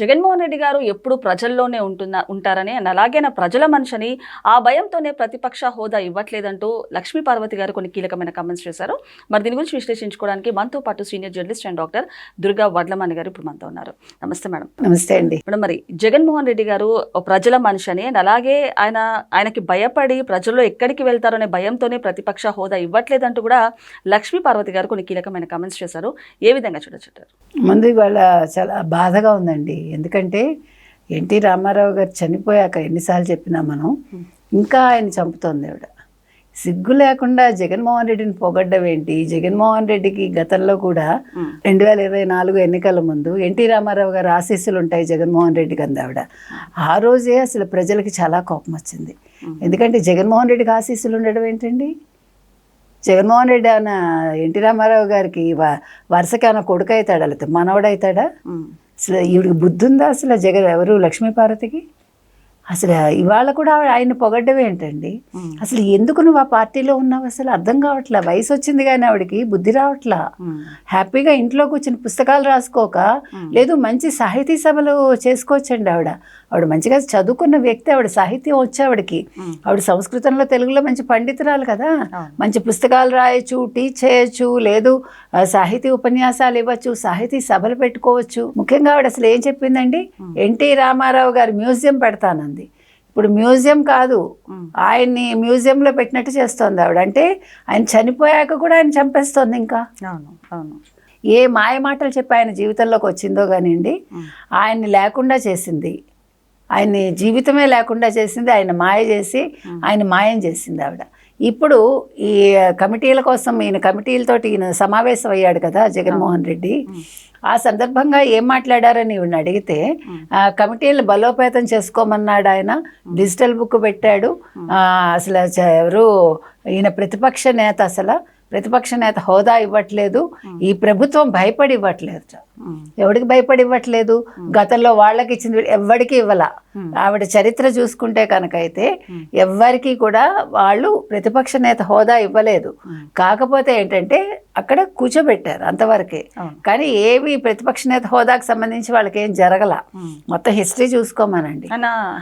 జగన్మోహన్ రెడ్డి గారు ఎప్పుడు ప్రజల్లోనే ఉంటున్న ఉంటారని and అలాగే నా ప్రజల మనిషిని ఆ భయంతోనే ప్రతిపక్ష హోదా ఇవ్వట్లేదంటూ లక్ష్మీ పార్వతి గారు కొన్ని కీలకమైన కామెంట్స్ చేశారు. మరి దీని గురించి విశ్లేషించుకోవడానికి మనతో పాటు senior journalist and doctor Durga Vadlamani garu ఇప్పుడు మనతో ఉన్నారు. నమస్తే మేడం. నమస్తే అండి. మేడం మరి జగన్మోహన్ రెడ్డి గారు ప్రజల మనిషి అని అలాగే ఆయన ఆయనకి భయపడి ప్రజల్లో ఎక్కడికి వెళ్తారో అనే భయంతోనే ప్రతిపక్ష హోదా ఇవ్వట్లేదంటూ కూడా లక్ష్మీ పార్వతి గారు కొన్ని కీలకమైన కామెంట్స్ చేశారు. ఏ విధంగా చూడొచ్చుంటారు ముందు ఇవాళ చాలా బాధగా ఉందండి. ఎందుకంటే ఎన్టీ రామారావు గారు చనిపోయాక ఎన్నిసార్లు చెప్పినా మనం ఇంకా ఆయన చంపుతోంది ఆవిడ. సిగ్గు లేకుండా జగన్మోహన్ రెడ్డిని పొగడ్డం ఏంటి? జగన్మోహన్ రెడ్డికి గతంలో కూడా రెండు వేల ఇరవై నాలుగు ఎన్నికల ముందు ఎన్టీ రామారావు గారు ఆశీస్సులు ఉంటాయి జగన్మోహన్ రెడ్డికి ఆవిడ. ఆ రోజే అసలు ప్రజలకి చాలా కోపం వచ్చింది. ఎందుకంటే జగన్మోహన్ రెడ్డికి ఆశీస్సులు ఉండడం ఏంటండి? జగన్మోహన్ రెడ్డి ఏమైనా ఎన్టీ రామారావు గారికి వ- వరుసకి ఏమైనా కొడుకు అవుతాడా లేకపోతే మనవడవుతాడా అసలు ఈవిడికి బుద్ధి ఉందా అసలు జగన్ ఎవరు లక్ష్మీపార్వతికి అసలు ఇవాళ కూడా ఆయన పొగడ్డం ఏంటండి? అసలు ఎందుకు నువ్వు ఆ పార్టీలో ఉన్నావు? అసలు అర్థం కావట్లా? వయసు వచ్చింది కానీ ఆవిడకి బుద్ధి రావట్లా? హ్యాపీగా ఇంట్లో కూర్చుని పుస్తకాలు రాసుకోక లేదు మంచి సాహితీ సభలు చేసుకోవచ్చండి ఆవిడ. ఆవిడ మంచిగా చదువుకున్న వ్యక్తి ఆవిడ సాహిత్యం వచ్చే ఆవిడకి. ఆవిడ సంస్కృతంలో తెలుగులో మంచి పండితురాలు కదా? మంచి పుస్తకాలు రాయొచ్చు టీచ్ చేయొచ్చు లేదు సాహితీ ఉపన్యాసాలు ఇవ్వచ్చు సాహితీ సభలు పెట్టుకోవచ్చు. ముఖ్యంగా ఆవిడ అసలు ఏం చెప్పిందండి? ఎన్టీ రామారావు గారి మ్యూజియం పెడతానంది. ఇప్పుడు మ్యూజియం కాదు. ఆయన్ని మ్యూజియంలో పెట్టినట్టు చేస్తోంది ఆవిడ. అంటే ఆయన చనిపోయాక కూడా ఆయన చంపేస్తోంది ఇంకా. అవును అవును. ఏ మాయ మాటలు చెప్పి ఆయన జీవితంలోకి వచ్చిందో కానివ్వండి ఆయన్ని లేకుండా చేసింది. ఆయన్ని జీవితమే లేకుండా చేసింది ఆయన మాయ చేసి ఆయన మాయం చేసింది ఆవిడ. ఇప్పుడు ఈ కమిటీల కోసం ఈయన కమిటీలతోటి ఈయన సమావేశం అయ్యాడు కదా జగన్మోహన్ రెడ్డి. ఆ సందర్భంగా ఏం మాట్లాడారని ఈవిని అడిగితే ఆ కమిటీలను బలోపేతం చేసుకోమన్నాడు ఆయన. డిజిటల్ బుక్ పెట్టాడు. ఆ, అసలు ఎవరు ఈయన ప్రతిపక్ష నేత అసలు ప్రతిపక్ష నేత హోదా ఇవ్వట్లేదు. ఈ ప్రభుత్వం భయపడి ఇవ్వట్లేదు ఎవరికి భయపడి ఇవ్వట్లేదు గతంలో వాళ్ళకి ఇచ్చింది ఎవ్వడికి ఇవ్వాల. ఆవిడ చరిత్ర చూసుకుంటే కనుక అయితే ఎవ్వరికి కూడా వాళ్ళు ప్రతిపక్ష నేత హోదా ఇవ్వలేదు. కాకపోతే ఏంటంటే అక్కడ కూర్చోబెట్టారు అంతవరకే. కానీ ఏవి ప్రతిపక్ష నేత హోదాకు సంబంధించి వాళ్ళకి ఏం జరగల. మొత్తం హిస్టరీ చూసుకోమనండి.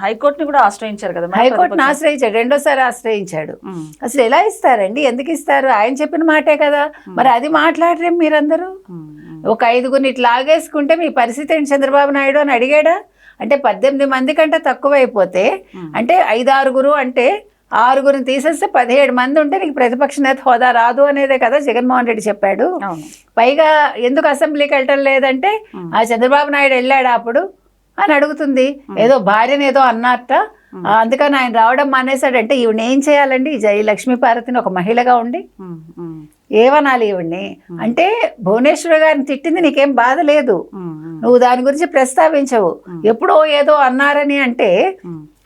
హైకోర్టుని కూడా ఆశ్రయించారు కదా హైకోర్టును ఆశ్రయించాడు రెండోసారి ఆశ్రయించాడు. అసలు ఎలా ఇస్తారండి? ఎందుకు ఇస్తారు? ఆయన చెప్పిన మాటే కదా. మరి అది మాట్లాడరేం మీరందరూ. ఒక ఐదుగురిని ఇట్లా ఆగేసుకుంటే మీ పరిస్థితి ఏంటి చంద్రబాబు నాయుడు అని అడిగాడా? అంటే పద్దెనిమిది మంది కంటే తక్కువైపోతే అంటే ఐదు ఆరుగురు అంటే ఆరుగురిని తీసేస్తే పదిహేడు మంది ఉంటే నీకు ప్రతిపక్ష నేత హోదా రాదు అనేదే కదా జగన్మోహన్ రెడ్డి చెప్పాడు. పైగా ఎందుకు అసెంబ్లీకి వెళ్ళటం లేదంటే ఆ చంద్రబాబు నాయుడు వెళ్ళాడా అప్పుడు అని అడుగుతుంది. ఏదో భార్యని ఏదో అన్నట్ట అందుకని ఆయన రావడం మానేశాడంటే ఈవిడ ఏం చేయాలండి? ఈ జై లక్ష్మీపార్వతిని ఒక మహిళగా ఉండి. ఏమనాలి ఈవిడ్ని? అంటే భువనేశ్వర్ గారిని తిట్టింది నీకేం బాధ లేదు. నువ్వు దాని గురించి ప్రస్తావించవు. ఎప్పుడో ఏదో అన్నారని అంటే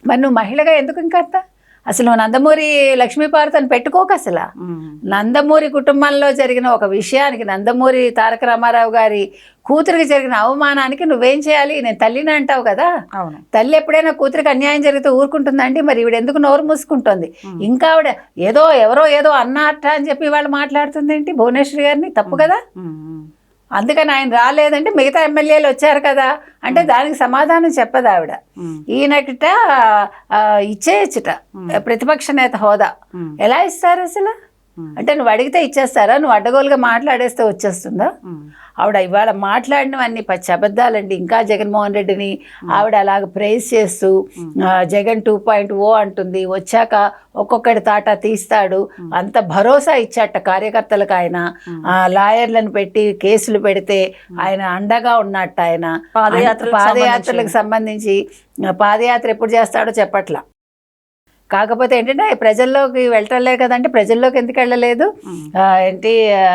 మరి నువ్వు మహిళగా ఎందుకు ఇంకా అంత? అసలు నందమూరి లక్ష్మీపార్వతిని పెట్టుకోక అసలు. నందమూరి కుటుంబంలో జరిగిన ఒక విషయానికి నందమూరి తారక రామారావు గారి కూతురికి జరిగిన అవమానానికి నువ్వేం చేయాలి? నేను తల్లిని అంటావు కదా. తల్లి ఎప్పుడైనా కూతురికి అన్యాయం జరిగితే ఊరుకుంటుందండి? మరి ఈవిడ ఎందుకు నోరు మూసుకుంటుంది? ఇంకా ఆవిడ ఏదో ఎవరో ఏదో అన్నట్ట అని చెప్పి వాళ్ళు మాట్లాడుతుంది ఏంటి భువనేశ్వరి గారిని? తప్పు కదా? అందుకని ఆయన రాలేదంటే మిగతా ఎమ్మెల్యేలు వచ్చారు కదా అంటే దానికి సమాధానం చెప్పదు ఆవిడ. ఈయనకిట ఇచ్చేయచ్చుట. ప్రతిపక్ష నేత హోదా. ఎలా ఇస్తారు అసలు? అంటే నువ్వు అడిగితే ఇచ్చేస్తారా? నువ్వు అడ్డగోలుగా మాట్లాడేస్తే వచ్చేస్తుందా? ఉమ్. ఆవిడ ఇవాళ మాట్లాడినవన్నీ పచ్చి అబద్ధాలండి. ఇంకా జగన్మోహన్ రెడ్డిని ఆవిడ అలాగ ప్రైజ్ చేస్తూ జగన్ టూ పాయింట్ ఓ అంటుంది. వచ్చాక ఒక్కొక్కటి తాట తీస్తాడు. అంత భరోసా ఇచ్చాట కార్యకర్తలకు ఆయన. ఆ, లాయర్లను పెట్టి కేసులు పెడితే ఆయన అండగా ఉన్నట్టు ఆయన. పాదయాత్రలకు పాదయాత్రలకు సంబంధించి. పాదయాత్ర ఎప్పుడు చేస్తాడో చెప్పట్లా. కాకపోతే ఏంటంటే ప్రజల్లోకి వెళ్ళటం కదంటే ప్రజల్లోకి ఎందుకు వెళ్ళలేదు? ఏంటి ఆ,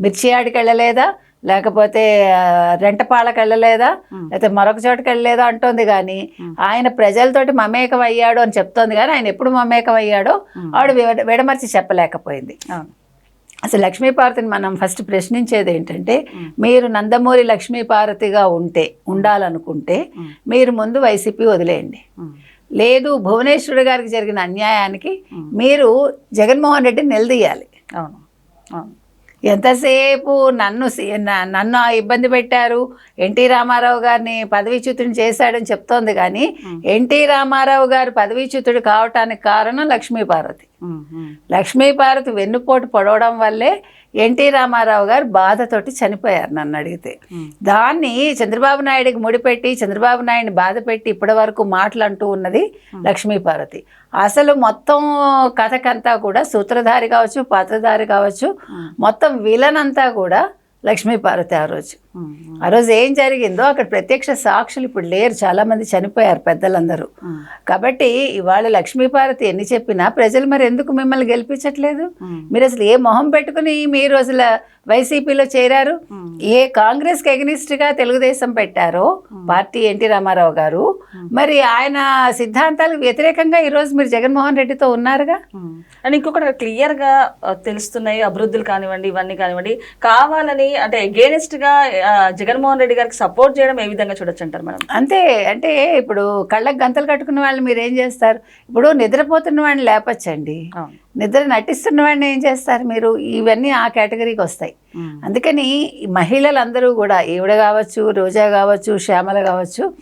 మిర్చి ఆడికి వెళ్ళలేదా? లేకపోతే ఆ, రెంటపాళ్ళకి వెళ్ళలేదా? లేకపోతే మరొక చోటుకి వెళ్ళలేదా అంటోంది కానీ ఆయన ప్రజలతోటి మమేకం అయ్యాడు అని చెప్తోంది కానీ ఆయన ఎప్పుడు మమేకం అయ్యాడో ఆవిడ విడ- విడమర్చి చెప్పలేకపోయింది. అసలు లక్ష్మీపార్వతిని మనం ఫస్ట్ ప్రశ్నించేది ఏంటంటే మీరు నందమూరి లక్ష్మీపార్వతిగా ఉంటే ఉండాలనుకుంటే మీరు ముందు వైసీపీ వదిలేయండి. లేదు భువనేశ్వరి గారికి జరిగిన అన్యాయానికి మీరు జగన్మోహన్ రెడ్డిని నిలదీయాలి. అవును. అవును. ఎంతసేపు నన్ను నన్ను ఆ ఇబ్బంది పెట్టారు? ఎన్టీ రామారావు గారిని పదవీచ్యుతుని చేశాడని చెప్తోంది కానీ ఎన్టీ రామారావు గారు పదవీచ్యుతుడు కావటానికి కారణం లక్ష్మీ పార్వతి ఉమ్, ఉమ్, లక్ష్మీ పార్వతి వెన్నుపోటు పడవడం వల్లే ఎన్టీ రామారావు గారు బాధతోటి చనిపోయారు నన్ను అడిగితే. దాన్ని చంద్రబాబు నాయుడికి ముడిపెట్టి చంద్రబాబు నాయుడిని బాధ పెట్టి ఇప్పటి వరకు మాటలంటూ ఉన్నది లక్ష్మీ పార్వతి. అసలు మొత్తం కథకంతా కూడా సూత్రధారి కావచ్చు పాత్రధారి కావచ్చు మొత్తం విలన్ అంతా కూడా లక్ష్మీ పార్వతి ఆ రోజు. ఆ రోజు ఏం జరిగిందో అక్కడ ప్రత్యక్ష సాక్షులు ఇప్పుడు లేరు చాలా మంది చనిపోయారు పెద్దలందరూ. కాబట్టి ఇవాళ లక్ష్మీపార్వతి ఎన్ని చెప్పినా ప్రజలు మరి ఎందుకు మిమ్మల్ని గెలిపించట్లేదు? మీరు అసలు ఏ మొహం పెట్టుకుని మీరు అసలు వైసీపీలో చేరారు. ఏ కాంగ్రెస్కి against గా తెలుగుదేశం పెట్టారో పార్టీ ఎన్టీ రామారావు గారు? మరి ఆయన సిద్ధాంతాలకు వ్యతిరేకంగా ఈరోజు మీరు జగన్మోహన్ రెడ్డితో ఉన్నారుగా. అండ్ ఇంకొకటి క్లియర్గా ఆ, తెలుస్తున్నాయి అభివృద్ధులు కానివ్వండి ఇవన్నీ కానివ్వండి. కావాలని అంటే against గా ఆ, జగన్మోహన్ రెడ్డి గారికి సపోర్ట్ చేయడం ఏ విధంగా చూడొచ్చు అంటారు మేడం? అంతే అంటే ఇప్పుడు కళ్ళకు గంతలు కట్టుకున్న వాళ్ళు మీరు ఏం చేస్తారు? ఇప్పుడు నిద్రపోతున్న వాడిని లేపచ్చండి. నిద్ర నటిస్తున్న వాడిని ఏం చేస్తారు మీరు? ఇవన్నీ ఆ కేటగిరీకి వస్తాయి. అందుకని మహిళలందరూ కూడా ఈవిడ కావచ్చు రోజా కావచ్చు శ్యామల కావచ్చు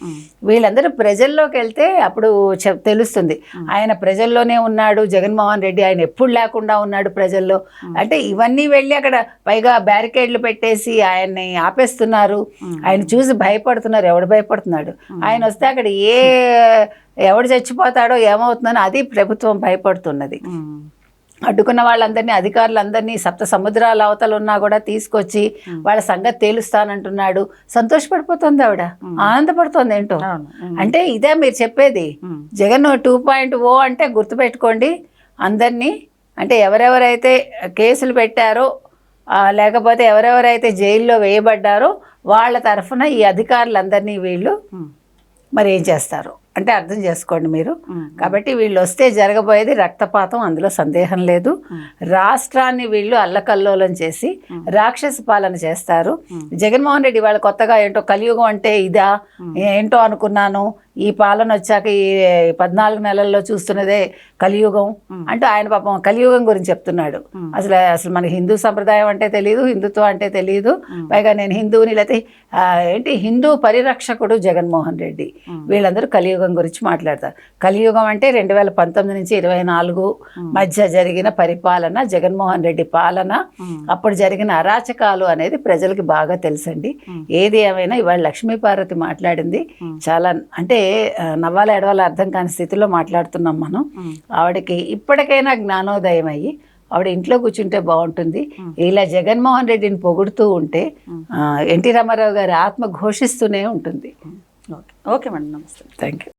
వీళ్ళందరూ ప్రజల్లోకి వెళ్తే అప్పుడు తెలుస్తుంది. ఆయన ప్రజల్లోనే ఉన్నాడు జగన్మోహన్ రెడ్డి ఆయన ఎప్పుడు లేకుండా ఉన్నాడు ప్రజల్లో. అంటే ఇవన్నీ వెళ్ళి అక్కడ పైగా బ్యారికేడ్లు పెట్టేసి ఆయన్ని ఆపేస్తున్నారు. ఆయన చూసి భయపడుతున్నారు. ఎవడు భయపడుతున్నాడు? ఆయన వస్తే అక్కడ ఏ ఎవడు చచ్చిపోతాడో ఏమవుతుందని అది ప్రభుత్వం భయపడుతున్నది. అడ్డుకున్న వాళ్ళందరినీ అధికారులందరినీ సప్త సముద్రాల అవతల ఉన్నా కూడా తీసుకొచ్చి వాళ్ళ సంగతి తేలుస్తానంటున్నాడు. సంతోషపడిపోతుంది ఆవిడ. ఆనందపడుతోంది ఏంటో. అంటే ఇదే మీరు చెప్పేది. జగన్ టూ పాయింట్ ఓ అంటే గుర్తుపెట్టుకోండి. అందరినీ అంటే ఎవరెవరైతే కేసులు పెట్టారో లేకపోతే ఎవరెవరైతే జైల్లో వేయబడ్డారో వాళ్ళ తరఫున ఈ అధికారులందరినీ వీళ్ళు మరి ఏం చేస్తారు? అంటే అర్థం చేసుకోండి మీరు. కాబట్టి వీళ్ళు వస్తే జరగబోయేది రక్తపాతం అందులో సందేహం లేదు. రాష్ట్రాన్ని వీళ్ళు అల్లకల్లోలం చేసి రాక్షస పాలన చేస్తారు. జగన్మోహన్ రెడ్డి వాళ్ళ కొత్తగా ఏంటో కలియుగం అంటే ఇదా? ఏంటో అనుకున్నాను. ఈ పాలన వచ్చాక ఈ పద్నాలుగు నెలల్లో చూస్తున్నదే కలియుగం అంటూ ఆయన పాపం కలియుగం గురించి చెప్తున్నాడు. అసలు అసలు మనకి హిందూ సంప్రదాయం అంటే తెలియదు హిందుత్వం అంటే తెలియదు పైగా నేను హిందువుని లేకపోతే ఏంటి హిందూ పరిరక్షకుడు జగన్మోహన్ రెడ్డి. వీళ్ళందరూ కలియుగం గురించి మాట్లాడతారు. కలియుగం అంటే రెండు వేల పంతొమ్మిది నుంచి ఇరవై నాలుగు మధ్య జరిగిన పరిపాలన జగన్మోహన్ రెడ్డి పాలన. అప్పుడు జరిగిన అరాచకాలు అనేది ప్రజలకి బాగా తెలుసండి. ఏది ఏమైనా ఇవాళ లక్ష్మీపార్వతి మాట్లాడింది. చాలా అంటే నవ్వాల ఎడవాల అర్థం కాని స్థితిలో మాట్లాడుతున్నాం మనం. ఆవిడకి ఇప్పటికైనా జ్ఞానోదయం అయ్యి ఆవిడ ఇంట్లో కూర్చుంటే బాగుంటుంది. ఇలా జగన్మోహన్ రెడ్డిని పొగుడుతూ ఉంటే ఎన్టీ రామారావు గారి ఆత్మ ఘోషిస్తూనే ఉంటుంది. ఓకే. Okay madam. నమస్తే. Thank you